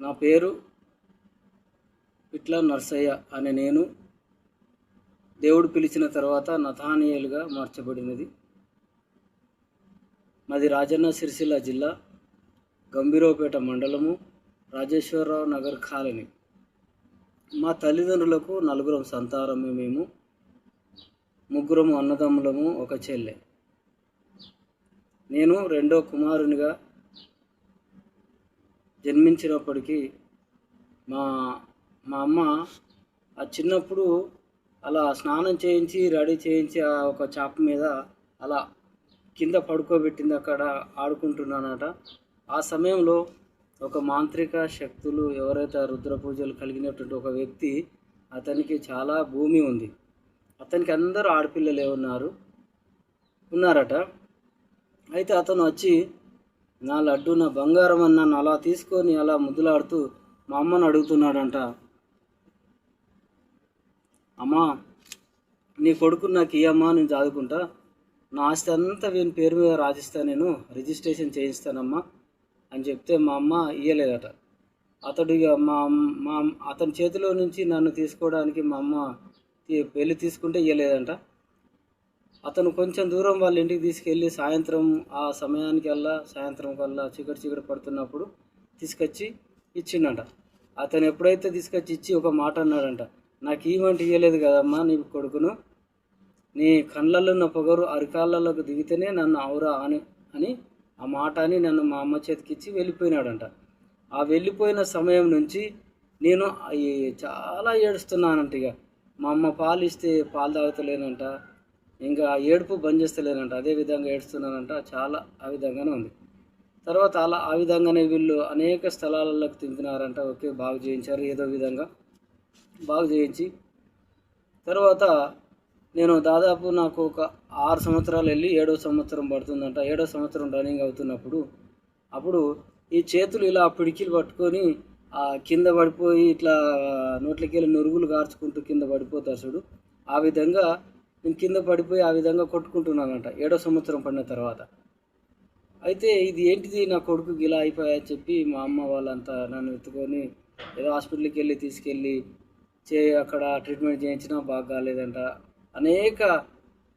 నా పేరు ఇట్లా నర్సయ్య అనే నేను దేవుడు పిలిచిన తర్వాత నథానియలుగా మార్చబడినది. మాది రాజన్న సిరిసిల్ల జిల్లా గంభీరవపేట మండలము రాజేశ్వరరావు నగర్ కాలనీ. మా తల్లిదండ్రులకు నలుగురం సంతానమే మేము. ముగ్గురము అన్నదమ్ములము ఒక చెల్లె. నేను రెండో కుమారునిగా జన్మించినప్పటికీ మా మా అమ్మ ఆ చిన్నప్పుడు అలా స్నానం చేయించి రెడీ చేయించి ఆ ఒక చాప మీద అలా కింద పడుకోబెట్టింది అక్కడ ఆడుకుంటున్నానట. ఆ సమయంలో ఒక మాంత్రిక శక్తులు ఎవరైతే ఆ రుద్ర పూజలు కలిగినటువంటి ఒక వ్యక్తి అతనికి చాలా భూమి ఉంది. అతనికి అందరూ ఆడపిల్లలే ఉన్నారు ఉన్నారట. అయితే అతను వచ్చి నా లడ్డు నా బంగారం అన్న నన్ను అలా తీసుకొని అలా ముద్దులాడుతూ మా అమ్మను అడుగుతున్నాడంట. అమ్మా నీ కొడుకు నాకు ఇయ్యమ్మా నేను చదువుకుంటా నా ఆస్తి అంతా వీని పేరు మీద రాజిస్తా నేను. రిజిస్ట్రేషన్ చేయిస్తానమ్మా అని చెప్తే మా అమ్మ ఇయ్యలేదట. అతడు ఇక మా మా అతని చేతిలో నుంచి నన్ను తీసుకోవడానికి మా అమ్మ పెళ్ళి తీసుకుంటే ఇయ్యలేదంట. అతను కొంచెం దూరం వాళ్ళ ఇంటికి తీసుకెళ్ళి సాయంత్రం ఆ సమయానికి కల్లా సాయంత్రం కల్లా చీకటి చీకటి పడుతున్నప్పుడు తీసుకొచ్చి ఇచ్చిండంట. అతను ఎప్పుడైతే తీసుకొచ్చి ఇచ్చి ఒక మాట అన్నాడంట నాకు ఈవెంట్ ఇవ్వలేదు కదమ్మా నీ కొడుకును. నీ కళ్ళల్లో ఉన్న పొగరు అరికాళ్ళలోకి దిగితేనే నన్ను అవురా అని అని ఆ మాట అని నన్ను మా అమ్మ చేతికిచ్చి వెళ్ళిపోయినాడంట. ఆ వెళ్ళిపోయిన సమయం నుంచి నేను చాలా ఏడుస్తున్నానంట ఇక మా అమ్మ పాలు ఇస్తే పాలు తాగుతలేనంట ఇంకా ఏడుపు బంద్ చేస్తలేనంట అదే విధంగా ఏడుస్తున్నానంట చాలా ఆ విధంగానే ఉంది. తర్వాత అలా ఆ విధంగానే వీళ్ళు అనేక స్థలాలలోకి తింపినారంట ఓకే బాగు చేయించారు ఏదో విధంగా. బాగు చేయించి. తర్వాత నేను దాదాపు నాకు ఒక ఆరు సంవత్సరాలు వెళ్ళి ఏడో సంవత్సరం పడుతుందంట. ఏడో సంవత్సరం రన్నింగ్ అవుతున్నప్పుడు అప్పుడు ఈ చేతులు ఇలా పిడికిలు పట్టుకొని కింద పడిపోయి ఇట్లా నోట్లకి వెళ్ళి నురుగులు గార్చుకుంటూ కింద పడిపోతారు చూడు. ఆ విధంగా నేను కింద పడిపోయి ఆ విధంగా కొట్టుకుంటున్నానంట ఏడో సంవత్సరం పడిన తర్వాత. అయితే ఇది ఏంటిది నా కొడుకుకి ఇలా అయిపోయాయని చెప్పి మా అమ్మ వాళ్ళంతా నన్ను ఎత్తుకొని ఏదో హాస్పిటల్కి వెళ్ళి తీసుకెళ్ళి చే అక్కడ ట్రీట్మెంట్ చేయించినా బాగా కాలేదంట. అనేక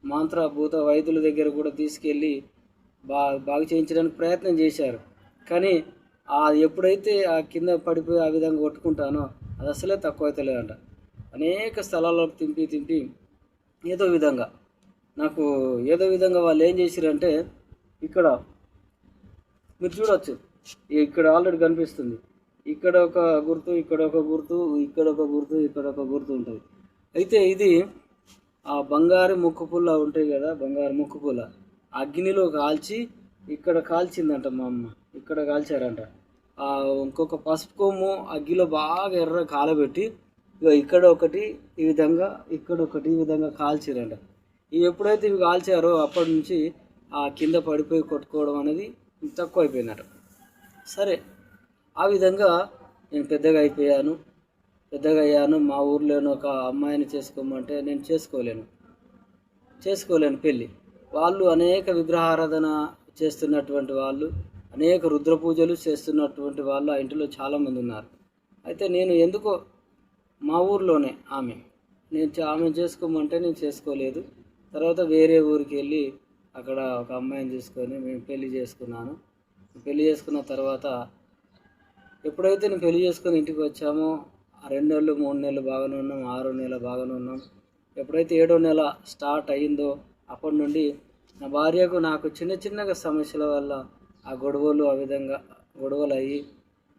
మాంత్ర భూత వైద్యుల దగ్గర కూడా తీసుకెళ్ళి బా బాగు చేయించడానికి ప్రయత్నం చేశారు. కానీ ఆ ఎప్పుడైతే ఆ కింద పడిపోయి ఆ విధంగా కొట్టుకుంటానో అది అసలే తక్కువ అవుతలేదంట అనేక స్థలాల్లో తింపి తింపి ఏదో విధంగా. నాకు ఏదో విధంగా వాళ్ళు ఏం చేసిరంటే ఇక్కడ మీరు చూడొచ్చు ఇక్కడ ఆల్రెడీ కనిపిస్తుంది. ఇక్కడ ఒక గుర్తు ఇక్కడ ఒక గుర్తు ఇక్కడ ఒక గుర్తు ఇక్కడ ఒక గుర్తు ఉంటుంది. అయితే ఇది ఆ బంగారు ముక్కు పుల్ల ఉంటాయి కదా బంగారు ముక్కు పుల్ల. అగ్నిలో కాల్చి ఇక్కడ కాల్చిందంట మా అమ్మ ఇక్కడ కాల్చారంట. ఇంకొక పసుపు కొమ్ము అగ్గిలో బాగా ఎర్ర కాలబెట్టి ఇక ఇక్కడ ఒకటి ఈ విధంగా ఇక్కడ ఒకటి ఈ విధంగా కాల్చారంట. ఇవి ఎప్పుడైతే ఇవి కాల్చారో అప్పటి నుంచి ఆ కింద పడిపోయి కొట్టుకోవడం అనేది తక్కువ అయిపోయినట సరే ఆ విధంగా నేను పెద్దగా అయిపోయాను. పెద్దగా అయ్యాను మా ఊర్లోని ఒక అమ్మాయిని చేసుకోమంటే నేను చేసుకోలేను. చేసుకోలేను పెళ్ళి. వాళ్ళు అనేక విగ్రహారాధన చేస్తున్నటువంటి వాళ్ళు అనేక రుద్ర పూజలు చేస్తున్నటువంటి వాళ్ళు ఆ ఇంటిలో చాలామంది ఉన్నారు. అయితే నేను ఎందుకో మా ఊర్లోనే ఆమె. నేను ఆమె చేసుకోమంటే నేను చేసుకోలేదు. తర్వాత వేరే ఊరికి వెళ్ళి అక్కడ ఒక అమ్మాయిని చేసుకొని మేము పెళ్ళి చేసుకున్నాను. పెళ్ళి చేసుకున్న తర్వాత ఎప్పుడైతే నేను పెళ్ళి చేసుకొని ఇంటికి వచ్చామో రెండు నెలలు మూడు నెలలు బాగానే ఉన్నాం ఆరో నెల బాగానే ఉన్నాం. ఎప్పుడైతే ఏడో నెల స్టార్ట్ అయ్యిందో అప్పటి నుండి నా భార్యకు నాకు చిన్న చిన్నగా సమస్యల వల్ల ఆ గొడవలు ఆ విధంగా గొడవలు అయ్యి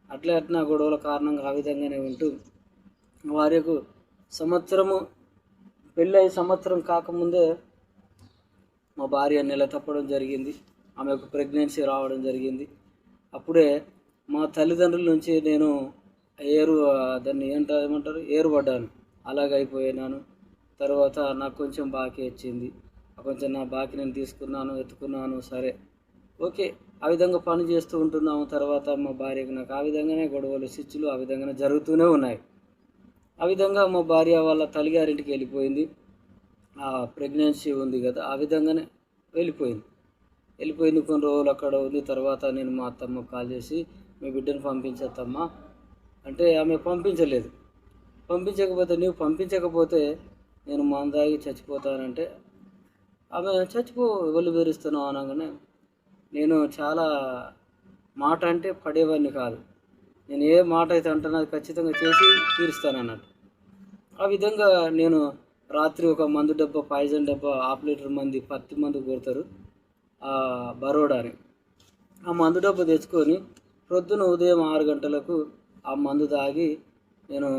అట్లా అట్లా గొడవల కారణంగా ఆ విధంగానే ఉంటూ మా సంవత్సరము పెళ్ళై సంవత్సరం కాకముందే మా భార్య నెల తప్పడం జరిగింది ఆమెకు ప్రెగ్నెన్సీ రావడం జరిగింది. అప్పుడే మా తల్లిదండ్రుల నుంచి నేను ఏరు దాన్ని ఏంట ఏమంటారు? ఏరుపడ్డాను. అలాగైపోయినాను తర్వాత నాకు కొంచెం బాకీ వచ్చింది. కొంచెం నా బాకీ నేను తీసుకున్నాను ఎత్తుకున్నాను సరే. ఓకే ఆ విధంగా పని చేస్తూ ఉంటున్నాము. తర్వాత మా భార్యకు నాకు ఆ విధంగానే గొడవలు శిచ్చులు ఆ విధంగానే జరుగుతూనే ఉన్నాయి. ఆ విధంగా మా భార్య వాళ్ళ తల్లిగారింటికి వెళ్ళిపోయింది. ఆ ప్రెగ్నెన్సీ ఉంది కదా ఆ విధంగానే వెళ్ళిపోయింది. వెళ్ళిపోయింది కొన్ని రోజులు అక్కడ ఉంది. తర్వాత నేను మా అత్తమ్మ కాల్ చేసి మీ బిడ్డను పంపించేత్తమ్మా అంటే ఆమె పంపించలేదు. పంపించకపోతే నీవు పంపించకపోతే నేను మందాగి చచ్చిపోతానంటే ఆమె చచ్చిపో ఎవరు బెరుస్తున్నావు అనగానే నేను చాలా మాట అంటే పడేవాడిని కాదు. నేను ఏ మాట అయితే అంటానో అది ఖచ్చితంగా చేసి తీరుస్తాను అన్నట్టు ఆ విధంగా నేను రాత్రి ఒక మందు డబ్బా పాయిజన్ డబ్బా హాఫ్ లీటర్ మంది పత్తి మందు కొడతారు ఆ బరోడాని. ఆ మందు డబ్బా తెచ్చుకొని ప్రొద్దున ఉదయం ఆరు గంటలకు ఆ మందు తాగి నేను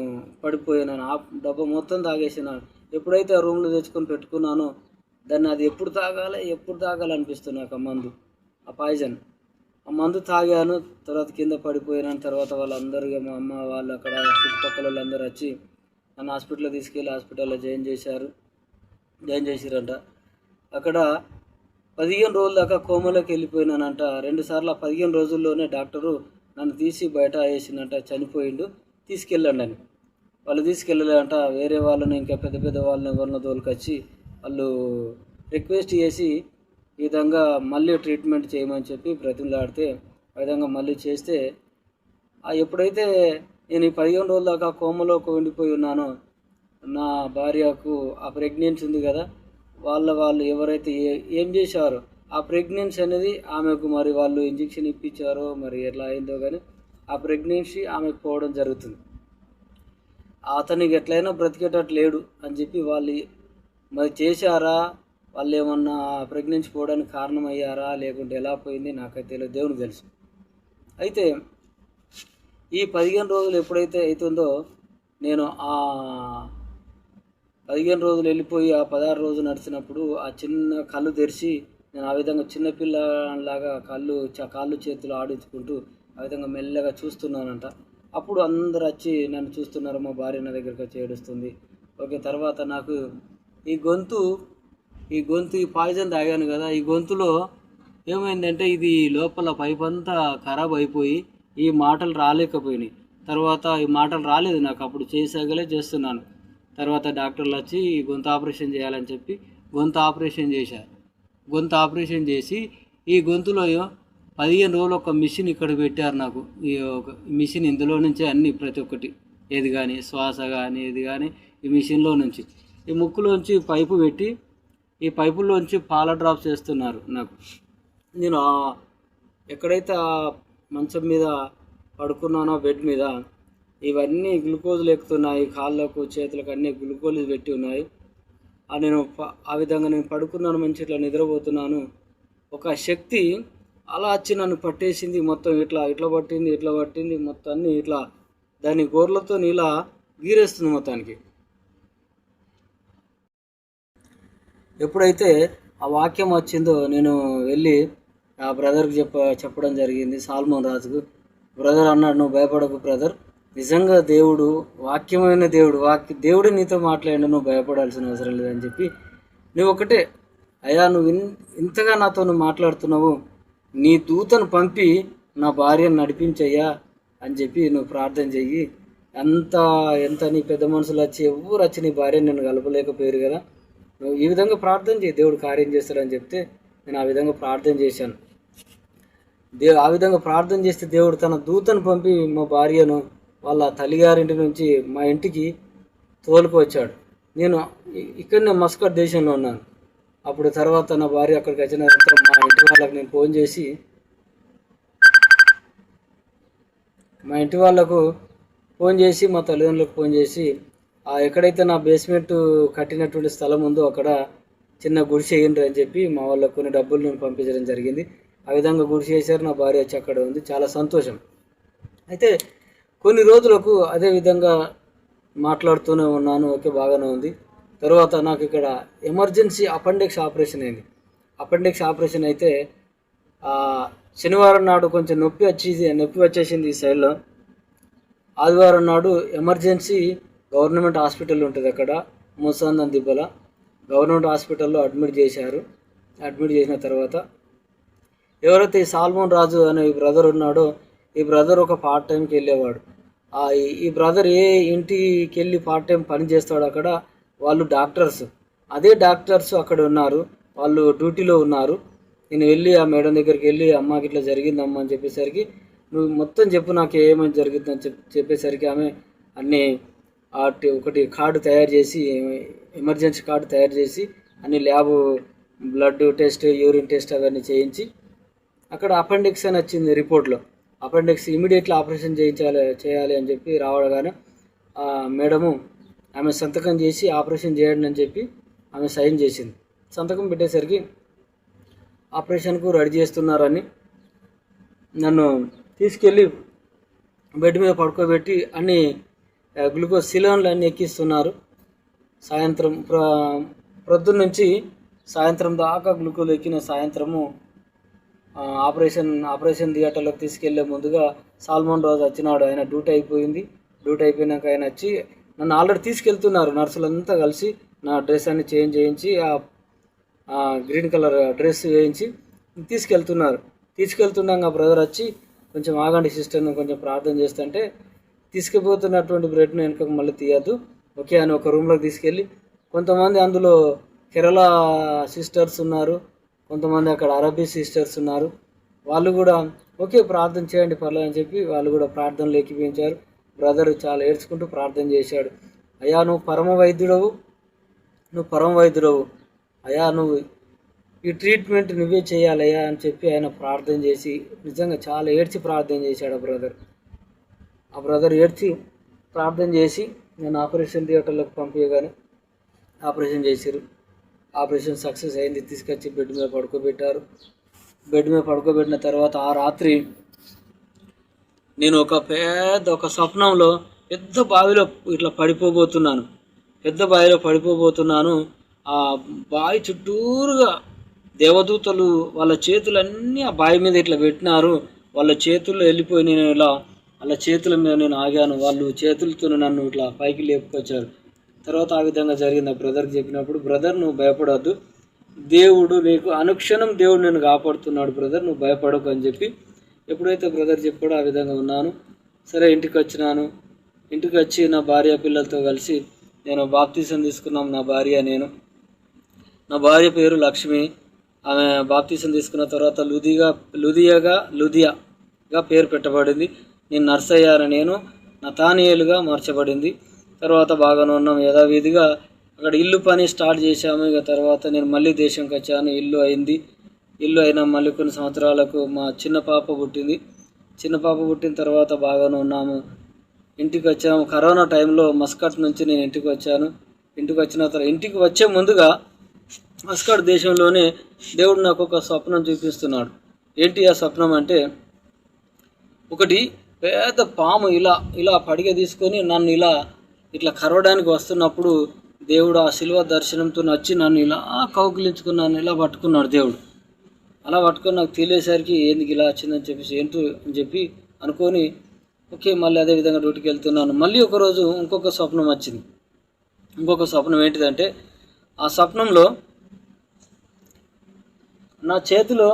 పడిపోయాను. ఆ డబ్బా మొత్తం తాగేసినాను ఎప్పుడైతే ఆ రూమ్లో తెచ్చుకొని పెట్టుకున్నానో దాన్ని అది ఎప్పుడు తాగాలి ఎప్పుడు తాగాలి అనిపిస్తుంది నాకు ఆ మందు ఆ పాయిజన్. మందు తాగాను తర్వాత కింద పడిపోయిన తర్వాత వాళ్ళందరూ మా అమ్మ వాళ్ళు అక్కడ చుట్టుపక్కల వాళ్ళందరూ వచ్చి నన్ను హాస్పిటల్లో తీసుకెళ్ళి హాస్పిటల్లో జాయిన్ చేశారు. జాయిన్ చేసిరంట. అక్కడ పదిహేను రోజుల దాకా కోమలోకి వెళ్ళిపోయినానంట. రెండు సార్లు ఆ పదిహేను రోజుల్లోనే డాక్టరు నన్ను తీసి బయట వేసిందంట చనిపోయిండు. తీసుకెళ్ళండి అని. వాళ్ళు తీసుకెళ్ళలేదంట వేరే వాళ్ళని ఇంకా పెద్ద పెద్ద వాళ్ళని ఎవరినో తోలుకొచ్చి వాళ్ళు రిక్వెస్ట్ చేసి ఈ విధంగా మళ్ళీ ట్రీట్మెంట్ చేయమని చెప్పి బ్రతిమలాడితే ఆ విధంగా మళ్ళీ చేస్తే ఆ ఎప్పుడైతే నేను ఈ పదిహేను రోజుల దాకా కోమలోకి ఉండిపోయి ఉన్నానో నా భార్యకు ఆ ప్రెగ్నెన్సీ ఉంది కదా వాళ్ళ వాళ్ళు ఎవరైతే ఏ- ఏం చేశారో ఆ ప్రెగ్నెన్సీ అనేది ఆమెకు మరి వాళ్ళు ఇంజెక్షన్ ఇప్పించారో మరి ఎట్లా అయిందో కానీ ఆ ప్రెగ్నెన్సీ ఆమెకు పోవడం జరుగుతుంది. అతనికి ఎట్లయినా బ్రతికేటట్టు లేడు అని చెప్పి వాళ్ళు మరి చేశారా వాళ్ళు ఏమన్నా ప్రెగ్నెన్సీ పోవడానికి కారణమయ్యారా? లేకుంటే ఎలా పోయింది? నాకైతే తెలియదు. దేవునికి తెలుసు. అయితే ఈ పదిహేను రోజులు ఎప్పుడైతే అవుతుందో నేను ఆ పదిహేను రోజులు వెళ్ళిపోయి ఆ పదహారు రోజులు నడిచినప్పుడు ఆ చిన్న కళ్ళు తెరిచి నేను ఆ విధంగా చిన్నపిల్లలాగా కళ్ళు చ కాళ్ళు చేతులు ఆడించుకుంటూ ఆ విధంగా మెల్లగా చూస్తున్నానంట. అప్పుడు అందరు వచ్చి నన్ను చూస్తున్నారు మా భార్య నా దగ్గరికి వచ్చి ఏడుస్తుంది. ఓకే తర్వాత నాకు ఈ గొంతు ఈ గొంతు ఈ పాయిజన్ తాగాను కదా ఈ గొంతులో ఏమైందంటే ఇది లోపల పైప్ అంతా ఖరాబ్ అయిపోయి ఈ మాటలు రాలేకపోయినాయి. తర్వాత ఈ మాటలు రాలేదు నాకు అప్పుడు చేసాగలే చేస్తున్నాను. తర్వాత డాక్టర్లు వచ్చి ఈ గొంతు ఆపరేషన్ చేయాలని చెప్పి గొంతు ఆపరేషన్ చేశారు. గొంతు ఆపరేషన్ చేసి ఈ గొంతులో పదిహేను రోజులు ఒక మిషన్ ఇక్కడ పెట్టారు నాకు. ఈ ఒక మిషన్ ఇందులో నుంచే అన్ని ప్రతి ఒక్కటి. ఏది కానీ శ్వాస కానీ ఏది కానీ ఈ మిషన్లో నుంచి. ఈ ముక్కులోంచి పైపు పెట్టి ఈ పైపుల్లోంచి పాల డ్రాప్స్ చేస్తున్నారు నాకు. నేను ఎక్కడైతే ఆ మంచం మీద పడుకున్నానో బెడ్ మీద ఇవన్నీ గ్లూకోజులు ఎక్కుతున్నాయి కాళ్ళకు చేతులకు అన్ని గ్లూకోజులు పెట్టి ఉన్నాయి. ఆ నేను ప- ఆ విధంగా నేను పడుకున్నాను మంచి ఇట్లా నిద్రపోతున్నాను. ఒక శక్తి అలా వచ్చి నన్ను పట్టేసింది మొత్తం ఇట్లా ఇట్లా పట్టింది ఇట్లా పట్టింది మొత్తం అన్ని ఇట్లా దాని గోర్లతో ఇలా గీరేస్తుంది మొత్తానికి. ఎప్పుడైతే ఆ వాక్యం వచ్చిందో నేను వెళ్ళి ఆ బ్రదర్కి చెప్ప చెప్పడం జరిగింది సాల్మోన్ రాజుకు. బ్రదర్ అన్నాడు నువ్వు భయపడకు బ్రదర్. నిజంగా దేవుడు వాక్యమైన దేవుడు వాక్య దేవుడు నీతో మాట్లాడి నువ్వు భయపడాల్సిన అవసరం లేదని చెప్పి నువ్వు ఒకటే అయ్యా నువ్వు ఇన్ ఇంతగా నాతో నువ్వు మాట్లాడుతున్నావు. నీ దూతను పంపి నా భార్యను నడిపించయ్యా అని చెప్పి నువ్వు ప్రార్థన చెయ్యి. ఎంత ఎంత నీ పెద్ద మనుషులు వచ్చి ఎవరు వచ్చి నీ భార్యను నేను కలపలేకపోయారు కదా. నువ్వు ఈ విధంగా ప్రార్థన చేయి. దేవుడు కార్యం చేస్తాడని చెప్తే నేను ఆ విధంగా ప్రార్థన చేశాను. దేవు ఆ విధంగా ప్రార్థన చేస్తే దేవుడు తన దూతను పంపి మా భార్యను వాళ్ళ తల్లిగారింటి నుంచి మా ఇంటికి తోలుకొచ్చాడు నేను ఇక్కడనే మస్కట్ దేశంలో ఉన్నాను. అప్పుడు తర్వాత నా భార్య అక్కడికి వచ్చిన తర్వాత మా ఇంటి వాళ్ళకి నేను ఫోన్ చేసి మా ఇంటి వాళ్ళకు ఫోన్ చేసి మా తల్లిదండ్రులకు ఫోన్ చేసి ఎక్కడైతే నా బేస్మెంట్ కట్టినటువంటి స్థలం ఉందో అక్కడ చిన్న గుడిసె వేయండి అని చెప్పి మా వాళ్ళకు కొన్ని డబ్బులు నేను పంపించడం జరిగింది. ఆ విధంగా గుడిసె వేశారు నా భార్య వచ్చి అక్కడ ఉంది. చాలా సంతోషం. అయితే కొన్ని రోజులకు అదే విధంగా మాట్లాడుతూనే ఉన్నాను. ఓకే బాగానే ఉంది. తర్వాత నాకు ఇక్కడ ఎమర్జెన్సీ అపెండిక్స్ ఆపరేషన్ అయింది. అపెండిక్స్ ఆపరేషన్ అయితే శనివారం నాడు కొంచెం నొప్పి వచ్చేసి నొప్పి వచ్చేసింది ఈ సైడ్లో ఆదివారం నాడు ఎమర్జెన్సీ గవర్నమెంట్ హాస్పిటల్ ఉంటుంది అక్కడ ముసాందం దిబ్బల. గవర్నమెంట్ హాస్పిటల్లో అడ్మిట్ చేశారు. అడ్మిట్ చేసిన తర్వాత ఎవరైతే ఈ సాల్మోన్ రాజు అనే ఈ బ్రదర్ ఉన్నాడో ఈ బ్రదర్ ఒక పార్ట్ టైంకి వెళ్ళేవాడు. ఈ- బ్రదర్ ఏ ఇంటికి వెళ్ళి పార్ట్ టైం పని చేస్తాడు అక్కడ వాళ్ళు డాక్టర్స్. అదే డాక్టర్స్ అక్కడ ఉన్నారు. వాళ్ళు డ్యూటీలో ఉన్నారు. నేను వెళ్ళి ఆ మేడం దగ్గరికి వెళ్ళి అమ్మకి ఇట్లా జరిగిందమ్మా అని చెప్పేసరికి నువ్వు మొత్తం చెప్పు నాకు ఏమైనా జరుగుతుందని చెప్ చెప్పేసరికి ఆమె అన్ని ఒకటి కార్డు తయారు చేసి ఎమర్జెన్సీ కార్డు తయారు చేసి అన్ని lab blood test urine test అవన్నీ చేయించి అక్కడ అపెండిక్స్ అని వచ్చింది రిపోర్ట్లో. అపెండిక్స్ ఇమీడియట్లీ ఆపరేషన్ చేయించాలి చేయాలి అని చెప్పి రావడగానే ఆ మేడము ఆమె సంతకం చేసి ఆపరేషన్ చేయండి అని చెప్పి ఆమె సైన్ చేసింది. సంతకం పెట్టేసరికి ఆపరేషన్కు రెడీ చేస్తున్నారని నన్ను తీసుకెళ్ళి బెడ్ మీద పడుకోబెట్టి అన్ని గ్లూకోజ్ సిలోన్లు అన్నీ ఎక్కిస్తున్నారు. సాయంత్రం ప్ర ప్రొద్దున నుంచి సాయంత్రం దాకా గ్లూకోజ్ ఎక్కిన సాయంత్రము ఆపరేషన్ ఆపరేషన్ థియేటర్లోకి తీసుకెళ్ళే ముందుగా సాల్మోన్ రోజు వచ్చినాడు. ఆయన డ్యూటీ అయిపోయింది. డ్యూటీ అయిపోయినాక ఆయన వచ్చి నన్ను ఆల్రెడీ తీసుకెళ్తున్నారు. నర్సులంతా కలిసి నా డ్రెస్ అన్ని చేంజ్ చేయించి ఆ ఆ గ్రీన్ కలర్ డ్రెస్ వేయించి తీసుకెళ్తున్నారు. తీసుకెళ్తుండగా బ్రదర్ వచ్చి కొంచెం ఆగండి సిస్టర్ను కొంచెం ప్రార్థన చేస్తుంటే తీసుకుపోతున్నటువంటి బ్రెడ్ను వెనుకకు మళ్ళీ తీయద్దు. ఓకే అని ఒక రూమ్లోకి తీసుకెళ్ళి కొంతమంది అందులో కేరళ సిస్టర్స్ ఉన్నారు కొంతమంది అక్కడ అరబీ సిస్టర్స్ ఉన్నారు. వాళ్ళు కూడా ఓకే ప్రార్థన చేయండి పర్లేదు అని చెప్పి వాళ్ళు కూడా ప్రార్థనలు ఎక్కిపించారు బ్రదర్ చాలా ఏడ్చుకుంటూ ప్రార్థన చేశాడు. అయ్యా నువ్వు పరమ వైద్యుడవు నువ్వు పరమ వైద్యుడవు అయ్యా నువ్వు ఈ ట్రీట్మెంట్ నువ్వే చేయాలయ్యా అని చెప్పి ఆయన ప్రార్థన చేసి నిజంగా చాలా ఏడ్చి ప్రార్థన చేశాడు ఆ బ్రదర్ ఆ బ్రదర్ ఏడ్చి ప్రార్థన చేసి నేను ఆపరేషన్ థియేటర్లోకి పంపించగానే ఆపరేషన్ చేశారు ఆపరేషన్ సక్సెస్ అయింది. తీసుకొచ్చి బెడ్ మీద పడుకోబెట్టారు. బెడ్ మీద పడుకోబెట్టిన తర్వాత ఆ రాత్రి నేను ఒక పెద్ద ఒక స్వప్నంలో పెద్ద బావిలో ఇట్లా పడిపోబోతున్నాను. పెద్ద బావిలో పడిపోబోతున్నాను. ఆ బావి చుట్టూరుగా దేవదూతలు వాళ్ళ చేతులన్నీ ఆ బావి మీద ఇట్లా పెట్టినారు. వాళ్ళ చేతుల్లో వెళ్ళిపోయి నేను ఇలా అలా చేతుల మీద నేను ఆగాను. వాళ్ళు చేతులతో నన్ను ఇట్లా పైకి లేపుకొచ్చారు. తర్వాత ఆ విధంగా జరిగింది. ఆ బ్రదర్కి చెప్పినప్పుడు బ్రదర్ నువ్వు భయపడవద్దు దేవుడు నీకు అనుక్షణం దేవుడు నేను కాపాడుతున్నాడు. బ్రదర్ నువ్వు భయపడకు అని చెప్పి ఎప్పుడైతే బ్రదర్ చెప్పాడో ఆ విధంగా ఉన్నాను. సరే ఇంటికి వచ్చినాను. ఇంటికి వచ్చి నా భార్య పిల్లలతో కలిసి నేను బాప్తీసం తీసుకున్నాం. నా భార్య నేను. నా భార్య పేరు లక్ష్మి. ఆమె బాప్తీసం తీసుకున్న తర్వాత లుదిగా లుదియాగా లుదియాగా పేరు పెట్టబడింది. నేను నర్స్ అయ్యాను. నేను నతానియలుగా మార్చబడింది. తర్వాత బాగానే ఉన్నాం. యథావిధిగా అక్కడ ఇల్లు పని స్టార్ట్ చేశాము. ఇక తర్వాత నేను మళ్ళీ దేశంకి వచ్చాను. ఇల్లు అయింది. ఇల్లు అయిన మళ్ళీ కొన్ని సంవత్సరాలకు మా చిన్న పాప పుట్టింది. చిన్న పాప పుట్టిన తర్వాత బాగానే ఉన్నాము. ఇంటికి వచ్చాము. కరోనా టైంలో మస్కట్ నుంచి నేను ఇంటికి వచ్చాను. ఇంటికి వచ్చిన తర్వాత ఇంటికి వచ్చే ముందుగా మస్కట్ దేశంలోనే దేవుడు నాకు ఒక స్వప్నం చూపిస్తున్నాడు. ఏంటి ఆ స్వప్నం అంటే ఒకటి పెద్ద పాము ఇలా ఇలా పడిగ తీసుకొని నన్ను ఇలా ఇట్లా కరవడానికి వస్తున్నప్పుడు దేవుడు ఆ శిల్వ దర్శనంతో వచ్చి నన్ను ఇలా కౌకిలించుకున్నాను ఇలా పట్టుకున్నాడు దేవుడు. అలా పట్టుకొని నాకు తెలియసరికి ఎందుకు ఇలా వచ్చిందని చెప్పేసి ఏంటో అని చెప్పి అనుకొని ఓకే మళ్ళీ అదే విధంగా డ్యూటీకి వెళ్తున్నాను. మళ్ళీ ఒకరోజు ఇంకొక స్వప్నం వచ్చింది. ఇంకొక స్వప్నం ఏంటిదంటే ఆ స్వప్నంలో నా చేతిలో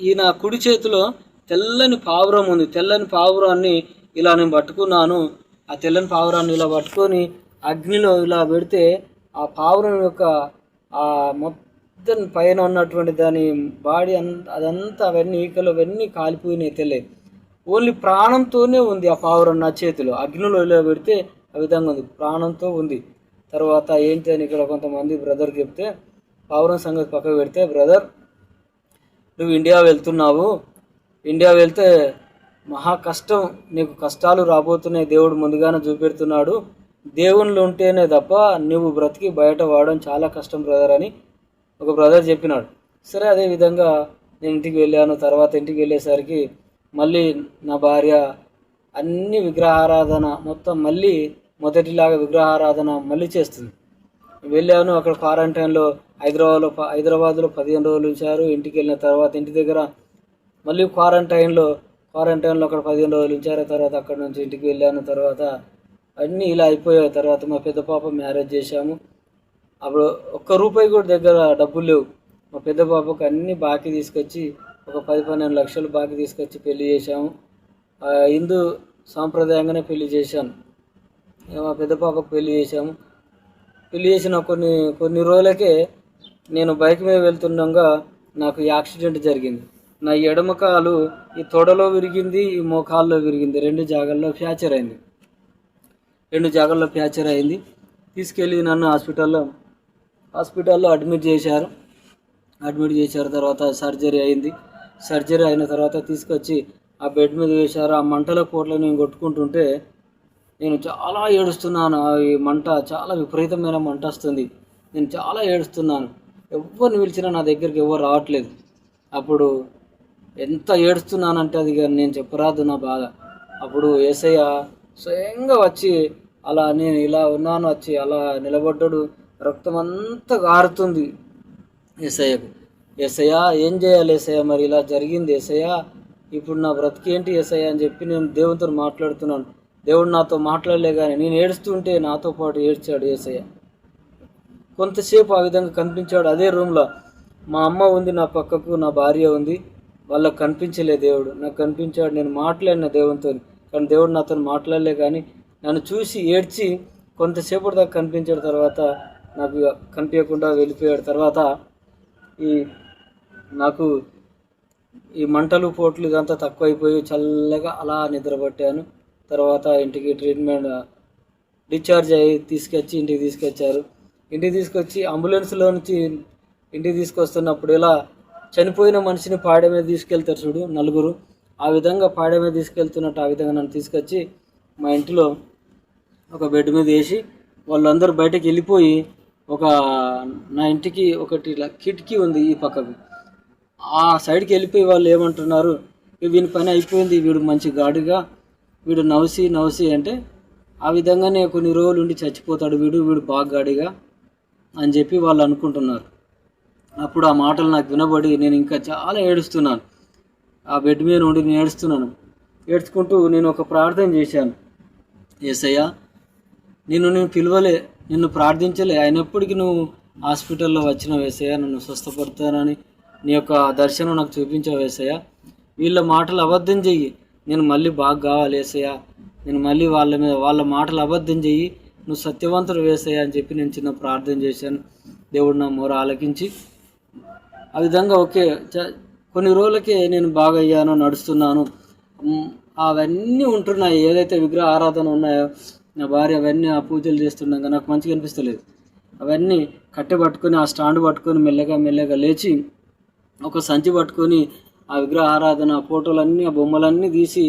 ఈ నా కుడి చేతిలో తెల్లని పావురం ఉంది. తెల్లని పావురాన్ని ఇలా నేను పట్టుకున్నాను. ఆ తెల్లని పావురాన్ని ఇలా పట్టుకొని అగ్నిలో ఇలా పెడితే ఆ పావురం యొక్క ఆ మొత్తం పైన ఉన్నటువంటి దాని బాడీ అంత అదంతా అవన్నీ ఈకలు అవన్నీ కాలిపోయినాయి తెల్లే. ఓన్లీ ప్రాణంతోనే ఉంది ఆ పావురం నా చేతిలో. అగ్నిలో ఇలా పెడితే ఆ విధంగా ఉంది. ప్రాణంతో ఉంది. తర్వాత ఏంటి అని ఇక్కడ కొంతమంది బ్రదర్ చెప్తే పావురం సంగతి పక్కకు పెడితే బ్రదర్ నువ్వు ఇండియా వెళ్తున్నావు. ఇండియా వెళ్తే మహా కష్టం నీకు కష్టాలు రాబోతున్నాయి దేవుడు ముందుగానే చూపెడుతున్నాడు. దేవుళ్ళు ఉంటేనే తప్ప నువ్వు బ్రతికి బయట వాడడం చాలా కష్టం బ్రదర్ అని ఒక బ్రదర్ చెప్పినాడు. సరే అదే విధంగా నేను ఇంటికి వెళ్ళాను తర్వాత ఇంటికి వెళ్ళేసరికి మళ్ళీ నా భార్య అన్ని విగ్రహారాధన మొత్తం మళ్ళీ మొదటిలాగా విగ్రహారాధన మళ్ళీ చేస్తుంది. వెళ్ళాను అక్కడ క్వారంటైన్లో హైదరాబాద్లో హైదరాబాద్లో పదిహేను రోజులు ఉంచారు. ఇంటికి వెళ్ళిన తర్వాత ఇంటి దగ్గర మళ్ళీ క్వారంటైన్లో క్వారంటైన్లో అక్కడ పదిహేను రోజులు ఉంచారు. తర్వాత అక్కడ నుంచి ఇంటికి వెళ్ళాను. తర్వాత అన్నీ ఇలా అయిపోయాయి. తర్వాత మా పెద్ద పాప మ్యారేజ్ చేశాము. అప్పుడు ఒక్క రూపాయి కూడా దగ్గర డబ్బులు లేవు. మా పెద్ద పాపకు అన్ని బాకీ తీసుకొచ్చి ఒక పది పన్నెండు లక్షలు బాకీ తీసుకొచ్చి పెళ్ళి చేశాము. హిందూ సాంప్రదాయంగానే పెళ్ళి చేశాను. మా పెద్ద పాపకు పెళ్ళి చేశాము. పెళ్ళి చేసిన కొన్ని కొన్ని రోజులకే నేను బైక్ మీద వెళ్తుండగా నాకు యాక్సిడెంట్ జరిగింది. నా ఎడమ కాలు ఈ తొడలో విరిగింది ఈ మోకాల్లో విరిగింది. రెండు జాగాల్లో ఫ్యాక్చర్ అయింది. రెండు జాగాల్లో ఫ్యాక్చర్ అయింది. తీసుకెళ్ళి నన్ను హాస్పిటల్లో హాస్పిటల్లో అడ్మిట్ చేశారు. అడ్మిట్ చేశారు తర్వాత సర్జరీ అయింది. సర్జరీ అయిన తర్వాత తీసుకొచ్చి ఆ బెడ్ మీద వేశారు. ఆ మంటల కోట్లో నేను కొట్టుకుంటుంటే నేను చాలా ఏడుస్తున్నాను. ఆ ఈ మంట చాలా విపరీతమైన మంట వస్తుంది. నేను చాలా ఏడుస్తున్నాను. ఎవరిని పిలిచినా నా దగ్గరికి ఎవరు రావట్లేదు. అప్పుడు ఎంత ఏడుస్తున్నానంటే అది నేను చెప్పరాదు నా బాధ. అప్పుడు ఏసయ్య స్వయంగా వచ్చి అలా నేను ఇలా ఉన్నాను వచ్చి అలా నిలబడ్డాడు. రక్తం అంతా గారుతుంది ఏసయ్యకు. ఏసయ్య ఏం చేయాలి ఏసయ్య? మరి ఇలా జరిగింది ఏసయ్య. ఇప్పుడు నా బ్రతికేంటి ఏసయ్య అని చెప్పి నేను దేవునితో మాట్లాడుతున్నాను. దేవుడు నాతో మాట్లాడలే కానీ నేను ఏడుస్తుంటే నాతో పాటు ఏడ్చాడు ఏసయ్య. కొంతసేపు ఆ విధంగా కనిపించాడు. అదే రూమ్లో మా అమ్మ ఉంది నా పక్కకు నా భార్య ఉంది. వాళ్ళకు కనిపించలే దేవుడు. నాకు కనిపించాడు నేను మాట్లాడిన దేవునితో కానీ దేవుడు నాతో మాట్లాడలే కానీ నన్ను చూసి ఏడ్చి కొంతసేపటి దాకా కనిపించాడు తర్వాత నాకు కనిపించకుండా వెళ్ళిపోయాడు. తర్వాత ఈ నాకు ఈ మంటలు పోట్లు ఇదంతా తక్కువైపోయి చల్లగా అలా నిద్రపట్టాను. తర్వాత ఇంటికి ట్రీట్మెంట్ డిశ్చార్జ్ అయ్యి తీసుకొచ్చి ఇంటికి తీసుకొచ్చారు. ఇంటికి తీసుకొచ్చి అంబులెన్స్లో నుంచి ఇంటికి తీసుకొస్తున్నప్పుడు ఇలా చనిపోయిన మనిషిని పాడ మీద తీసుకెళ్తారు చూడు నలుగురు. ఆ విధంగా పాడ మీద తీసుకెళ్తున్నట్టు ఆ విధంగా నన్ను తీసుకొచ్చి మా ఇంటిలో ఒక బెడ్ మీద వేసి వాళ్ళందరూ బయటకు వెళ్ళిపోయి ఒక నా ఇంటికి ఒకటి ఇలా కిటికీ ఉంది ఈ పక్కకు. ఆ సైడ్కి వెళ్ళిపోయి వాళ్ళు ఏమంటున్నారు? వీని పని అయిపోయింది వీడు మంచి గాడిగా వీడు నవసి నవసి అంటే ఆ విధంగానే కొన్ని రోజులు ఉండి చచ్చిపోతాడు వీడు వీడు బాగా గాడిగా అని చెప్పి వాళ్ళు అనుకుంటున్నారు. అప్పుడు ఆ మాటలు నాకు వినబడి నేను ఇంకా చాలా ఏడుస్తున్నాను. ఆ బెడ్ మీద ఉండి నేను ఏడుస్తున్నాను. ఏడ్చుకుంటూ నేను ఒక ప్రార్థన చేశాను. ఏసయ్యా నిన్ను నేను పిలవలే నిన్ను ప్రార్థించలే. అయినప్పటికీ నువ్వు హాస్పిటల్లో వచ్చిన వేసయ్య నన్ను స్వస్థపడతానని నీ యొక్క దర్శనం నాకు చూపించే వేసయ్య వీళ్ళ మాటలు అబద్ధం చెయ్యి. నేను మళ్ళీ బాగా కావాలి వేసయ్య నేను మళ్ళీ వాళ్ళ మీద వాళ్ళ మాటలు అబద్ధం చెయ్యి. నువ్వు సత్యవంతుడు వేసయ్య అని చెప్పి నేను చిన్న ప్రార్థన చేశాను. దేవుడు నా మూర ఆలకించి ఆ విధంగా ఓకే చ- కొన్ని రోజులకే నేను బాగా అయ్యాను నడుస్తున్నాను అవన్నీ ఉంటున్నాయి. ఏదైతే విగ్రహ ఆరాధన ఉన్నాయో నా భార్య అవన్నీ ఆ పూజలు చేస్తున్నాక నాకు మంచిగా అనిపిస్తలేదు. అవన్నీ కట్టె పట్టుకొని ఆ స్టాండ్ పట్టుకొని మెల్లగా మెల్లగా లేచి ఒక సంచి పట్టుకొని ఆ విగ్రహ ఆరాధన ఆ ఫోటోలన్నీ ఆ బొమ్మలన్నీ తీసి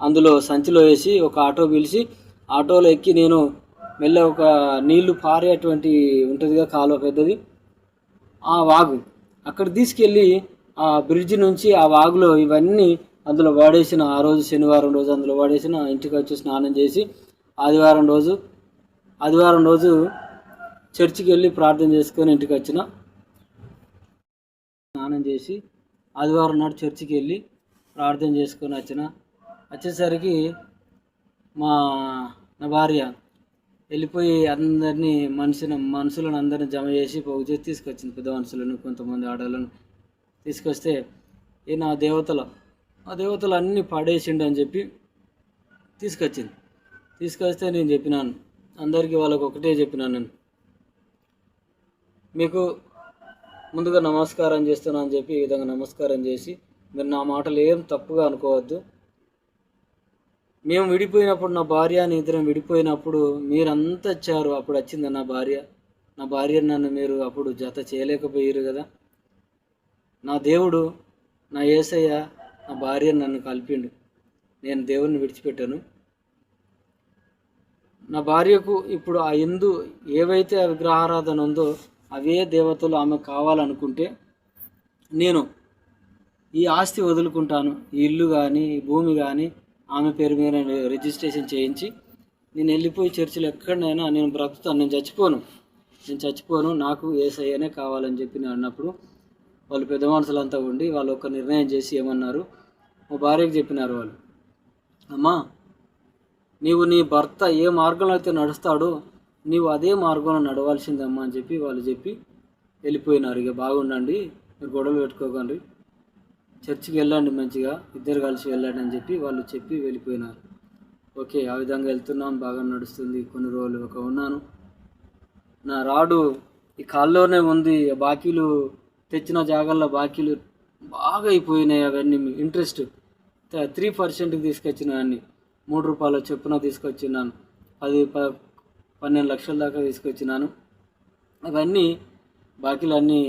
అందులో సంచిలో వేసి ఒక ఆటో పిలిచి ఆటోలో ఎక్కి నేను మెల్ల ఒక నీళ్ళు పారేటువంటి ఉంటుందిగా కాలువ పెద్దది. ఆ వాగు. అక్కడ తీసుకెళ్ళి ఆ బ్రిడ్జ్ నుంచి ఆ వాగులో ఇవన్నీ అందులో వాడేసిన ఆ రోజు శనివారం రోజు అందులో వాడేసిన ఇంటికి వచ్చి స్నానం చేసి ఆదివారం రోజు ఆదివారం రోజు చర్చికి వెళ్ళి ప్రార్థన చేసుకొని ఇంటికి వచ్చిన. స్నానం చేసి ఆదివారం నాడు చర్చికి వెళ్ళి ప్రార్థన చేసుకొని వచ్చిన. వచ్చేసరికి మా నా భార్య వెళ్ళిపోయి అందరినీ మనిషిని మనుషులను అందరిని జమ చేసి పోగు చేసి తీసుకొచ్చింది పెద్ద మనుషులను కొంతమంది ఆడలను తీసుకొస్తే ఈ నా దేవతలు ఆ దేవతలు అన్నీ పాడేసిండు అని చెప్పి తీసుకొచ్చింది. తీసుకొస్తే నేను చెప్పినాను అందరికీ వాళ్ళకి ఒకటే చెప్పినాను నేను. మీకు ముందుగా నమస్కారం చేస్తున్నా అని చెప్పి ఈ విధంగా నమస్కారం చేసి మీరు నా మాటలు ఏం తప్పుగా అనుకోవద్దు. మేము విడిపోయినప్పుడు నా భార్య అని ఇద్దరం విడిపోయినప్పుడు మీరంతా వచ్చారు. అప్పుడు వచ్చింది నా భార్య? నా భార్య నన్ను మీరు అప్పుడు జత చేయలేకపోయారు కదా. నా దేవుడు నా ఏసయ్య నా భార్య నన్ను కలిపిండు. నేను దేవుడిని విడిచిపెట్టాను. నా భార్యకు ఇప్పుడు ఆ ఎందు ఏవైతే విగ్రహారాధన ఉందో అవే దేవతలు ఆమె కావాలనుకుంటే నేను ఈ ఆస్తి వదులుకుంటాను. ఈ ఇల్లు కానీ ఈ భూమి కానీ ఆమె పేరు మీద నేను రిజిస్ట్రేషన్ చేయించి నేను వెళ్ళిపోయి చర్చిలో ఎక్కడైనా నేను బ్రతుకుతాను నేను చచ్చిపోను. నేను చచ్చిపోను నాకు ఏసయ్యనే కావాలని చెప్పి నేను అన్నప్పుడు వాళ్ళు పెద్ద మనుషులంతా ఉండి వాళ్ళు ఒక నిర్ణయం చేసి ఏమన్నారు? మా భార్యకు చెప్పినారు వాళ్ళు. అమ్మా నీవు నీ భర్త ఏ మార్గంలో అయితే నడుస్తాడో నీవు అదే మార్గంలో నడవాల్సిందమ్మా అని చెప్పి వాళ్ళు చెప్పి వెళ్ళిపోయినారు. ఇక బాగుండండి మీరు గొడవలు పెట్టుకోకండి చర్చికి వెళ్ళండి మంచిగా ఇద్దరు కలిసి వెళ్ళండి అని చెప్పి వాళ్ళు చెప్పి వెళ్ళిపోయినారు. ఓకే ఆ విధంగా వెళ్తున్నాం బాగా నడుస్తుంది కొన్ని రోజులు ఒక ఉన్నాను. నా రాడు ఈ కాల్లోనే ఉంది బాకీలు తెచ్చిన జాగాల్లో బాకీలు బాగా అయిపోయినాయి అవన్నీ ఇంట్రెస్ట్ త్రీ పర్సెంట్కి తీసుకొచ్చిన అన్ని. మూడు రూపాయల చొప్పున తీసుకొచ్చినాను పది ప పన్నెండు లక్షల దాకా తీసుకొచ్చినాను అవన్నీ బాకీలు అన్నీ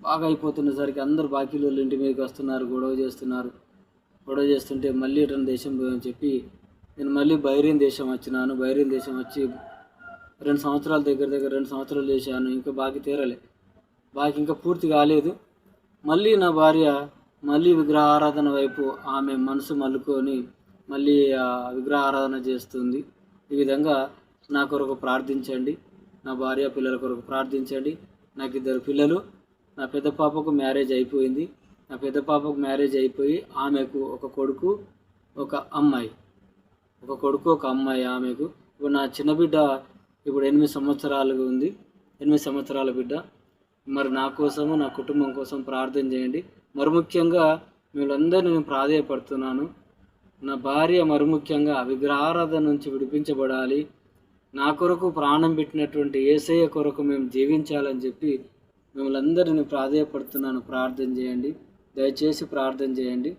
బాగా అయిపోతున్నసరికి అందరు బాకీలు ఇంటి మీదకి వస్తున్నారు గొడవ చేస్తున్నారు. గొడవ చేస్తుంటే మళ్ళీ ఇటన్ దేశం పోయని చెప్పి నేను మళ్ళీ బైరీన్ దేశం వచ్చినాను. బైరీన్ దేశం వచ్చి రెండు సంవత్సరాల దగ్గర దగ్గర రెండు సంవత్సరాలు చేశాను. ఇంకా బాకీ తీరలే. బాకీ ఇంకా పూర్తి కాలేదు. మళ్ళీ నా భార్య మళ్ళీ విగ్రహ ఆరాధన వైపు ఆమె మనసు మల్లుకొని మళ్ళీ విగ్రహ ఆరాధన చేస్తుంది. ఈ విధంగా నా కొరకు ప్రార్థించండి. నా భార్య పిల్లల కొరకు ప్రార్థించండి. నాకు ఇద్దరు పిల్లలు. నా పెద్ద పాపకు మ్యారేజ్ అయిపోయింది. నా పెద్ద పాపకు మ్యారేజ్ అయిపోయి ఆమెకు ఒక కొడుకు ఒక అమ్మాయి. ఒక కొడుకు ఒక అమ్మాయి ఆమెకు. ఇప్పుడు నా చిన్న బిడ్డ ఇప్పుడు ఎనిమిది సంవత్సరాలుగా ఉంది. ఎనిమిది సంవత్సరాల బిడ్డ. మరి నా కోసము నా కుటుంబం కోసం ప్రార్థన చేయండి. మరి ముఖ్యంగా మీరందరూ నేను ప్రాధేయపడుతున్నాను. నా భార్య మరి ముఖ్యంగా విగ్రహారాధన నుంచి విడిపించబడాలి. నా కొరకు ప్రాణం పెట్టినటువంటి ఏసయ్య కొరకు మేము జీవించాలని చెప్పి మిమ్మల్ని అందరినీ ప్రాధేయపడుతున్నాను. ప్రార్థన చేయండి. దయచేసి ప్రార్థన చేయండి.